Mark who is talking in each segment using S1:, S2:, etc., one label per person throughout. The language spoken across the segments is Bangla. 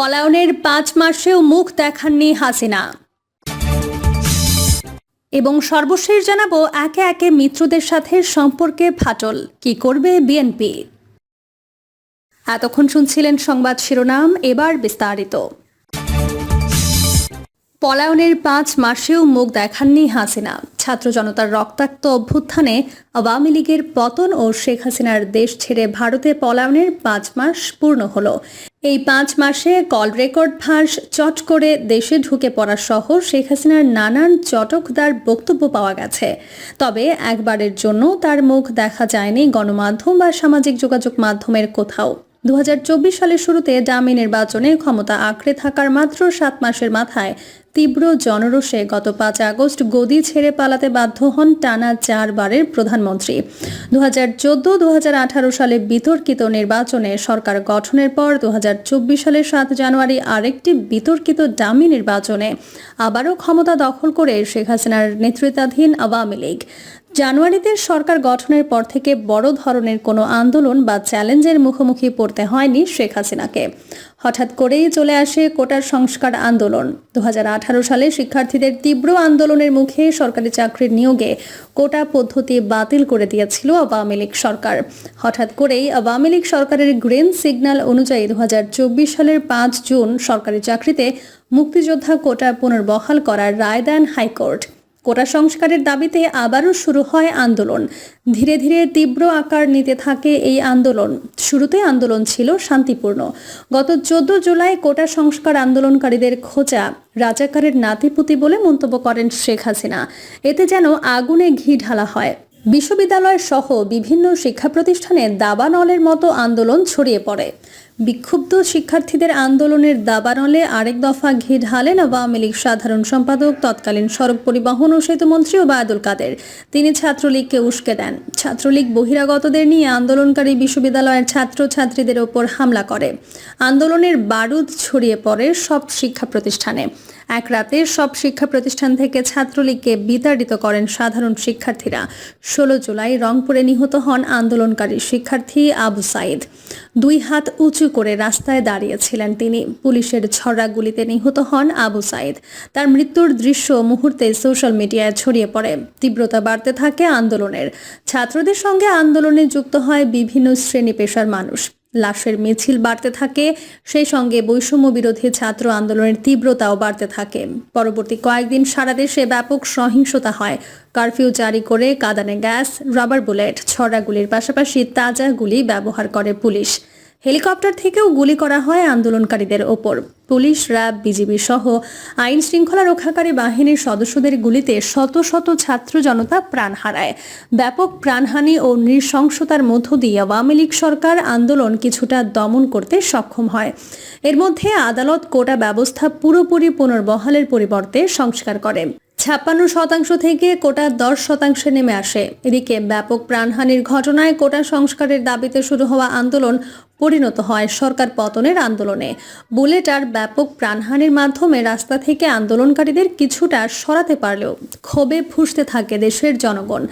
S1: পলায়নের পাঁচ মাসেও মুখ দেখাননি হাসিনা। এবং সর্বশেষ জানাব একে একে মিত্রদের সাথে সম্পর্কে ফাটল। কি করবে বিএনপি? এতক্ষণ শুনছিলেন সংবাদ শিরোনাম, এবার বিস্তারিত। পলায়নের পাঁচ মাসেও মুখ দেখাননি হাসিনা। ছাত্র জনতার রক্তাক্ত অভ্যুত্থানে আওয়ামী লীগের পতন ও শেখ হাসিনার দেশ ছেড়ে ভারতে পলায়নের পাঁচ মাস পূর্ণ হলো। এই পাঁচ মাসে কল রেকর্ড ফাঁস, চট করে দেশে ঢুকে পড়া সহ শেখ হাসিনার নানান চটকদার বক্তব্য পাওয়া গেছে। তবে একবারের জন্য তার মুখ দেখা যায়নি গণমাধ্যম বা সামাজিক যোগাযোগ মাধ্যমের কোথাও। দু হাজার চব্বিশ সালের শুরুতে ডামি নির্বাচনে ক্ষমতা আঁকড়ে থাকার মাত্র সাত মাসের মাথায় তীব্র জনরোষে গত পাঁচ আগস্ট গদি ছেড়ে পালাতে বাধ্য হন টানা চারবারের প্রধানমন্ত্রী। দু হাজার সালে বিতর্কিত নির্বাচনে সরকার গঠনের পর দু সালের সাত জানুয়ারি আরেকটি বিতর্কিত ডামি নির্বাচনে আবারও ক্ষমতা দখল করে শেখ হাসিনার নেতৃত্বাধীন আওয়ামী লীগ। জানুয়ারিতে সরকার গঠনের পর থেকে বড় ধরনের কোনো আন্দোলন বা চ্যালেঞ্জের মুখোমুখি পড়তে হয়নি শেখ হাসিনাকে। হঠাৎ করেই চলে আসে কোটার সংস্কার আন্দোলন। দু হাজার আঠারো সালে শিক্ষার্থীদের তীব্র আন্দোলনের মুখে সরকারি চাকরির নিয়োগে কোটা পদ্ধতি বাতিল করে দিয়েছিল আওয়ামী লীগ সরকার। হঠাৎ করেই আওয়ামী লীগ সরকারের গ্রিন সিগন্যাল অনুযায়ী দু হাজার চব্বিশ সালের পাঁচ জুন সরকারি চাকরিতে মুক্তিযোদ্ধা কোটা পুনর্বহাল করার রায় দেন হাইকোর্ট। কোটা সংস্কারের দাবিতে আবারও শুরু হয় আন্দোলন। ধীরে ধীরে তীব্র আকার নিতে থাকে এই আন্দোলন। শুরুতে আন্দোলন ছিল শান্তিপূর্ণ। গত চোদ্দ জুলাই কোটা সংস্কার আন্দোলনকারীদের খোঁজা রাজাকারের নাতিপুতি বলে মন্তব্য করেন শেখ হাসিনা। এতে যেন আগুনে ঘি ঢালা হয়। বিশ্ববিদ্যালয় সহ বিভিন্ন শিক্ষা প্রতিষ্ঠানে দাবানলের মতো আন্দোলন ছড়িয়ে পড়ে। বিক্ষুব্ধ শিক্ষার্থীদের আন্দোলনের দাবানলে আরেক দফা ঘি ঢালেন আওয়ামী লীগ সাধারণ সম্পাদক তৎকালীন সড়ক পরিবহন ও সেতুমন্ত্রী ওবায়দুল কাদের। তিনি ছাত্রলীগকে উস্কে দেন। ছাত্রলীগ বহিরাগতদের নিয়ে আন্দোলনকারী বিশ্ববিদ্যালয়ের ছাত্র ছাত্রীদের ওপর হামলা করে। আন্দোলনের বারুদ ছড়িয়ে পড়ে সব শিক্ষা প্রতিষ্ঠানে। এক রাতে সব শিক্ষা প্রতিষ্ঠান থেকে ছাত্রলীগকে বিতাড়িত করেন সাধারণ শিক্ষার্থীরা। ষোলো জুলাই রংপুরে নিহত হন আন্দোলনকারী শিক্ষার্থী আবু সাইদ। দুই হাত উঁচু করে রাস্তায় দাঁড়িয়েছিলেন তিনি। পুলিশের ছড়া গুলিতে নিহত হন আবু সাইদ। তার মৃত্যুর দৃশ্য মুহূর্তে সোশ্যাল মিডিয়ায় ছড়িয়ে পড়ে। তীব্রতা বাড়তে থাকে আন্দোলনের। ছাত্রদের সঙ্গে আন্দোলনে যুক্ত হয় বিভিন্ন শ্রেণি পেশার মানুষ। লাশের মিছিল বাড়তে থাকে, সেই সঙ্গে বৈষম্য বিরোধী ছাত্র আন্দোলনের তীব্রতাও বাড়তে থাকে। পরবর্তী কয়েকদিন সারা দেশে ব্যাপক সহিংসতা হয়। কারফিউ জারি করে কাদানে গ্যাস, রাবার বুলেট ছড়া গুলির পাশাপাশি তাজা গুলি ব্যবহার করে পুলিশ। হেলিকপ্টার থেকেও গুলি করা হয় আন্দোলনকারীদের ওপর। পুলিশ, র্যাব, বিজিবি সহ আইন শৃঙ্খলা রক্ষাকারী বাহিনীর সদস্যদের গুলিতে শত শত ছাত্র জনতা প্রাণ হারায়। ব্যাপক প্রাণহানি ও নৃশংসতার মধ্য দিয়ে আওয়ামী লীগ সরকার আন্দোলন কিছুটা দমন করতে সক্ষম হয়। এর মধ্যে আদালত কোটা ব্যবস্থা পুরোপুরি পুনর্বহালের পরিবর্তে সংস্কার করে। ছাপ্পান্ন শতাংশ থেকে কোটা দশ শতাংশে নেমে আসে। এদিকে ব্যাপক প্রাণহানির ঘটনায় কোটা সংস্কারের দাবিতে শুরু হওয়া আন্দোলন পরিণত হয় সরকার পতনের আন্দোলনে। বুলেট আর ব্যাপক প্রাণহানির মাধ্যমে রাস্তা থেকে আন্দোলনকারীদের কিছুটা সরাতে পারলেও ক্ষোভে ফুসতে থাকে দেশের জনগণ।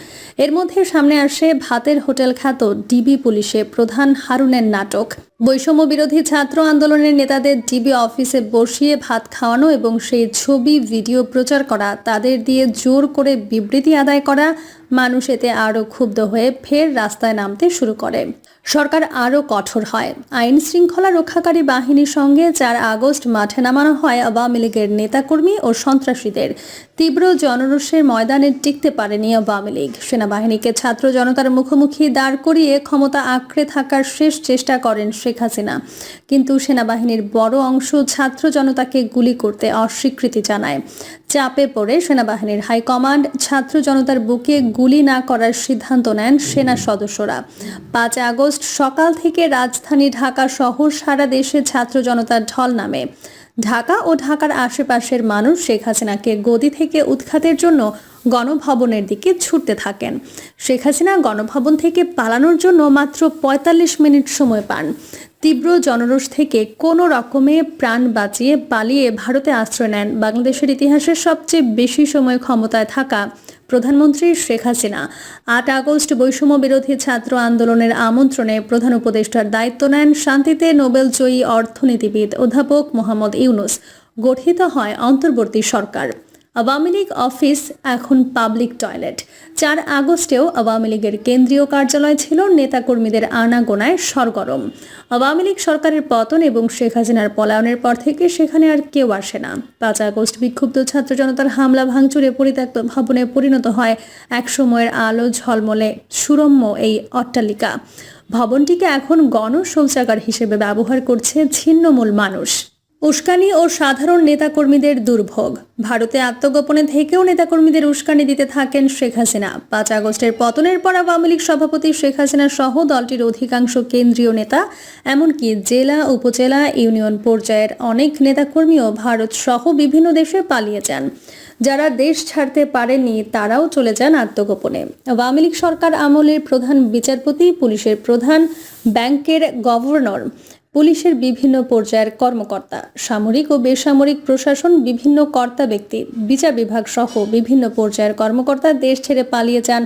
S1: এর মধ্যে সামনে আসে ভাতের হোটেল খ্যাত ডিবি পুলিশে প্রধান হারুনের নাটক। বৈষম্য বিরোধী ছাত্র আন্দোলনের নেতাদের ডিবি অফিসে বসিয়ে ভাত খাওয়ানো এবং সেই ছবি, ভিডিও প্রচার করা, তাদের দিয়ে জোর করে বিবৃতি আদায় করা মানুষ এতে আরও ক্ষুব্ধ হয়ে ফের রাস্তায় নামতে শুরু করে। সরকার আরও কঠোর হয়। আইন শৃঙ্খলা রক্ষাকারী বাহিনীর সঙ্গে চার আগস্ট মাঠে নামানো হয় আওয়ামী লীগের নেতাকর্মী ও সন্ত্রাসীদের। তীব্র জনরোষের ময়দানে টিকতে পারেনি আওয়ামী লীগ। সেনাবাহিনীকে ছাত্র জনতার মুখোমুখি দাঁড় করিয়ে ক্ষমতা আঁকড়ে থাকার শেষ চেষ্টা করেন শেখ হাসিনা। কিন্তু সেনাবাহিনীর বড় অংশ ছাত্র জনতাকে গুলি করতে অস্বীকৃতি জানায়। চাপে পড়ে সেনাবাহিনীর হাইকমান্ড ছাত্র জনতার বুকে গুলি না করার সিদ্ধান্ত নেন সেনা সদস্যরা। পাঁচ আগস্ট সকাল থেকে রাজধানী ঢাকা সহ সারা দেশে ছাত্র জনতার ঢল নামে। ঢাকা ও ঢাকার আশেপাশের মানুষ শেখ হাসিনাকে গদি থেকে উৎখাতের জন্য গণভবনের দিকে ছুটতে থাকেন। শেখ হাসিনা গণভবন থেকে পালানোর জন্য মাত্র ৪৫ মিনিট সময় পান। তীব্র জনরোষ থেকে কোনো রকমে প্রাণ বাঁচিয়ে পালিয়ে ভারতে আশ্রয় নেন বাংলাদেশের ইতিহাসের সবচেয়ে বেশি সময় ক্ষমতায় থাকা প্রধানমন্ত্রী শেখ হাসিনা আট আগস্ট বৈষম্য বিরোধী ছাত্র আন্দোলনের আমন্ত্রণে প্রধান উপদেষ্টার দায়িত্ব নেন শান্তিতে নোবেল জয়ী অর্থনীতিবিদ অধ্যাপক মোহাম্মদ ইউনুস, গঠিত হয় অন্তর্বর্তী সরকার। আওয়ামী লীগ অফিস, এখন পাবলিক টয়লেট। চার আগস্টেও আওয়ামী লীগের কেন্দ্রীয় কার্যালয় ছিল, নেতাকর্মীদের আনাগোনায় সরগরম। আওয়ামী লীগ সরকারের পতন এবং শেখ হাসিনার পলায়নের পর থেকে সেখানে আর কেউ আসে না। পাঁচ আগস্ট বিক্ষুব্ধ ছাত্র জনতার হামলা, ভাঙচুরে পরিত্যক্ত ভবনে পরিণত হয় এক সময়ের আলো ঝলমলে সুরম্য এই অট্টালিকা। ভবনটিকে এখন গণশৌচাগার হিসেবে ব্যবহার করছে ছিন্নমূল মানুষ। উস্কানি ও সাধারণ নেতাকর্মীদের দুর্ভোগ। ভারতে আত্মগোপনে থেকেও নেতাকর্মীদের উস্কানি দিতে থাকেন শেখ হাসিনা। পাঁচ আগস্টের পতনের পর আওয়ামী লীগ সভাপতি শেখ হাসিনা সহ দলটির অধিকাংশ কেন্দ্রীয় নেতা, এমনকি জেলা, উপজেলা, ইউনিয়ন পর্যায়ের অনেক নেতাকর্মীও ভারত সহ বিভিন্ন দেশে পালিয়ে যান। যারা দেশ ছাড়তে পারেননি, তারাও চলে যান আত্মগোপনে। আওয়ামী লীগ সরকার আমলের প্রধান বিচারপতি, পুলিশের প্রধান, ব্যাংকের গভর্নর। পুলিশের বিভিন্ন পর্যায়ের কর্মকর্তা, সামরিক ও বেসামরিক প্রশাসন, বিভিন্ন কর্তা ব্যক্তি, বিচার বিভাগ সহ বিভিন্ন পর্যায়ের কর্মকর্তা দেশ ছেড়ে পালিয়ে যান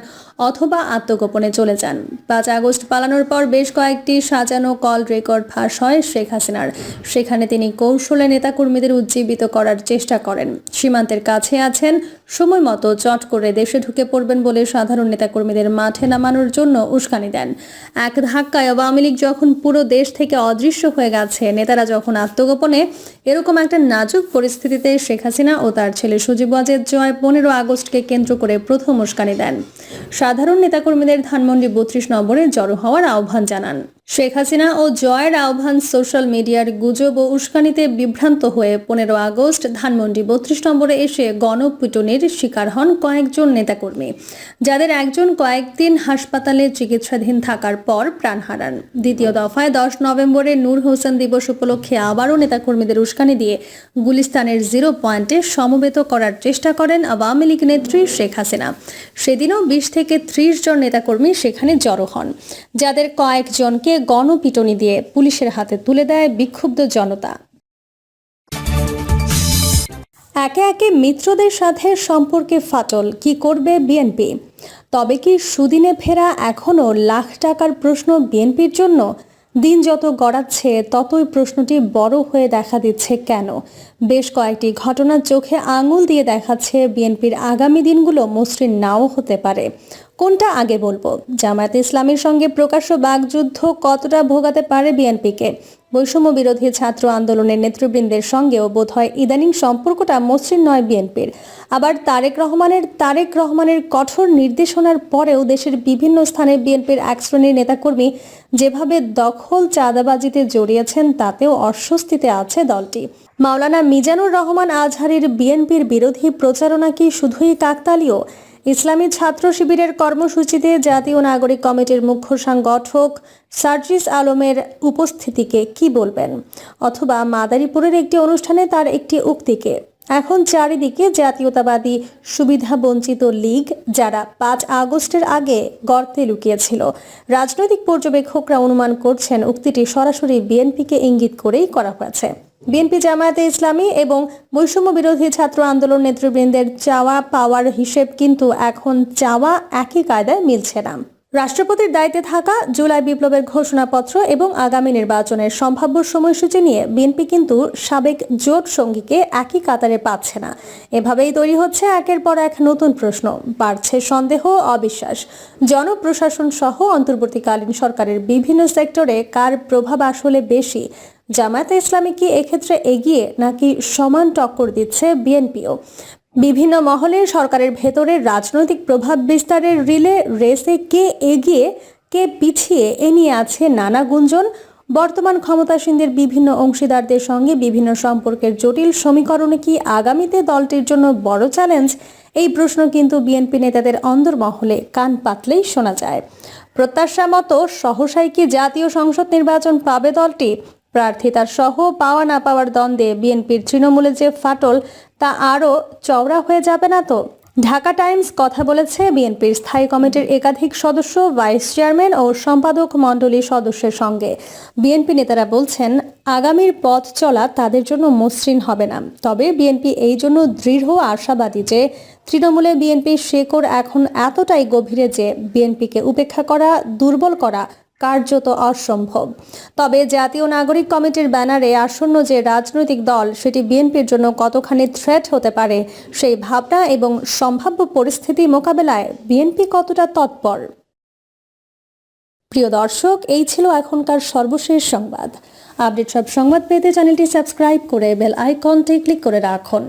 S1: অথবা আত্মগোপনে চলে যান। পাঁচ আগস্ট পালানোর পর বেশ কয়েকটি সাজানো কল রেকর্ড ফাঁস হয় শেখ হাসিনার। সেখানে তিনি কৌশলে নেতাকর্মীদের উজ্জীবিত করার চেষ্টা করেন। সীমান্তের কাছে আছেন, সময় মতো চট করে দেশে ঢুকে পড়বেন বলে সাধারণ নেতাকর্মীদের মাঠে নামানোর জন্য উস্কানি দেন। এক ধাক্কায় আওয়ামী লীগ যখন পুরো দেশ থেকে অদৃশ্য হয়ে গেছে, নেতারা যখন আত্মগোপনে, এরকম একটা নাজুক পরিস্থিতিতে শেখ হাসিনা ও তার ছেলে সুজিব ওয়াজেদ জয় পনেরো আগস্টকে কেন্দ্র করে প্রথম উস্কানি দেন। সাধারণ নেতাকর্মীদের ধানমন্ডি বত্রিশ নম্বরে জড়ো হওয়ার আহ্বান জানান। শেখ হাসিনা ও জয়ের আহ্বান সোশ্যাল মিডিয়ার গুজব ও উস্কানিতে বিভ্রান্ত হয়ে পনেরো আগস্ট ধানমন্ডি বত্রিশ নম্বরে এসে গণপিটুনির শিকার হন কয়েকজন নেতাকর্মী, যাদের একজন কয়েকদিন হাসপাতালে চিকিৎসাধীন থাকার পর প্রাণ হারান। দ্বিতীয় দফায় দশ নভেম্বরে নূর হোসেন দিবস উপলক্ষে আবারও নেতাকর্মীদের উস্কানি দিয়ে গুলিস্তানের জিরো পয়েন্টে সমবেত করার চেষ্টা করেন আওয়ামী লীগ নেত্রী শেখ হাসিনা। সেদিনও বিশ থেকে ত্রিশ জন নেতাকর্মী সেখানে জড়ো হন, যাদের কয়েকজনকে গণপিটনি দিয়ে পুলিশের হাতে তুলে দেয় বিক্ষুব্ধ জনতা। একে একে মিত্রদের সাথে সম্পর্কে ফাটল, কি করবে বিএনপি তবে কি সুদিনে ফেরা এখনও লাখ টাকার প্রশ্ন বিএনপির জন্য? দিন যত গড়াচ্ছে, ততই প্রশ্নটি বড় হয়ে দেখা দিচ্ছে কেন? বেশ কয়েকটি ঘটনার চোখে আঙুল দিয়ে দেখাচ্ছে বিএনপির আগামী দিনগুলো মসৃণ নাও হতে পারে। কোনটা আগে বলব? জামায়াত ইসলামের সঙ্গে প্রকাশ্য বাগযুদ্ধ কতটা ভোগাতে পারে বিএনপিকে? বৈষম্য বিরোধী ছাত্র আন্দোলনের নেতৃবৃন্দের সঙ্গেও বোধহয় ইদানিং সম্পর্কটা মসৃণ নয় বিএনপির। আবার তারেক রহমানের তারেক রহমানের কঠোর নির্দেশনার পরেও দেশের বিভিন্ন স্থানে বিএনপির এক শ্রেণির নেতাকর্মী যেভাবে দখল চাঁদাবাজিতে জড়িয়েছেন, তাতেও অস্বস্তিতে আছে দলটি। মাওলানা মিজানুর রহমান আজহারির বিএনপির বিরোধী প্রচারণা কি শুধুই কাকতালীয়? ইসলামী ছাত্র শিবিরের কর্মসূচিতে জাতীয় নাগরিক কমিটির মুখ্য সংগঠক সার্জিস আলমের উপস্থিতিকে কি বলবেন? অথবা মাদারীপুরের একটি অনুষ্ঠানে তার একটি উক্তিকে। এখন চারিদিকে জাতীয়তাবাদী সুবিধা বঞ্চিত লীগ যারা পাঁচ আগস্টের আগে গর্তে লুকিয়েছিল। রাজনৈতিক পর্যবেক্ষকরা অনুমান করছেন উক্তিটি সরাসরি বিএনপিকে ইঙ্গিত করেই করা হয়েছে। বিএনপি জামায়াতে ইসলামী এবং বৈষম্য বিরোধী ছাত্র আন্দোলন নেতৃবৃন্দের চাওয়া পাওয়ার হিসেব কিন্তু এখন চাওয়া একই কায়দায় মিলছে না। রাষ্ট্রপতির দায়িত্বে থাকা জুলাই বিপ্লবের ঘোষণাপত্র এবং আগামী নির্বাচনের সম্ভাব্য সময়সূচি নিয়ে বিএনপি কিন্তু সাবেক জোট সঙ্গীকে একই কাতারে পাচ্ছে না। এভাবেই তৈরি হচ্ছে একের পর এক নতুন প্রশ্ন, বাড়ছে সন্দেহ, অবিশ্বাস। জনপ্রশাসন সহ অন্তর্বর্তীকালীন সরকারের বিভিন্ন সেক্টরে কার প্রভাব আসলে বেশি? জামায়াতে ইসলামী কি এক্ষেত্রে এগিয়ে নাকি সমান টক্কর দিচ্ছে বিএনপিও? বিভিন্ন মহলে সরকারের ভেতরে রাজনৈতিক প্রভাব বিস্তারের রিলে রেসে কে এগিয়ে, কে পিছিয়ে, এ নিয়ে আছে নানা গুঞ্জন। বর্তমান ক্ষমতাসীনদের বিভিন্ন অংশীদারদের সঙ্গে বিভিন্ন সম্পর্কের জটিল সমীকরণে কি আগামীতে দলটির জন্য বড় চ্যালেঞ্জ? এই প্রশ্ন কিন্তু বিএনপি নেতাদের অন্দরমহলে কান পাতলেই শোনা যায়। প্রত্যাশা মতো সহসাই কি জাতীয় সংসদ নির্বাচন পাবে দলটি? প্রার্থিতার সহ পাওয়া না পাওয়ার দ্বন্দ্বে বিএনপির তৃণমূলে যে ফাটল, তা আরও চওড়া হয়ে যাবে না তো? ঢাকা টাইমস কথা বলেছে বিএনপির স্থায়ী কমিটির একাধিক সদস্য, ভাইস চেয়ারম্যান ও সম্পাদক মণ্ডলী সদস্যের সঙ্গে। বিএনপি নেতারা বলছেন, আগামীর পথ চলা তাদের জন্য মসৃণ হবে না। তবে বিএনপি এই জন্য দৃঢ় আশাবাদী যে তৃণমূলে বিএনপির শেকড় এখন এতটাই গভীরে যে বিএনপিকে উপেক্ষা করা, দুর্বল করা কার্যত অসম্ভব। তবে জাতীয় নাগরিক কমিটির ব্যানারে আসন্ন যে রাজনৈতিক দল, সেটি বিএনপির জন্য কতখানি থ্রেট হতে পারে, সেই ভাবনা এবং সম্ভাব্য পরিস্থিতি মোকাবেলায় বিএনপি কতটা তৎপর? প্রিয় দর্শক, এই ছিল এখনকার সর্বশেষ সংবাদ। আপডেট সব সংবাদ পেতে চ্যানেলটি সাবস্ক্রাইব করে বেল আইকনটি ক্লিক করে রাখুন।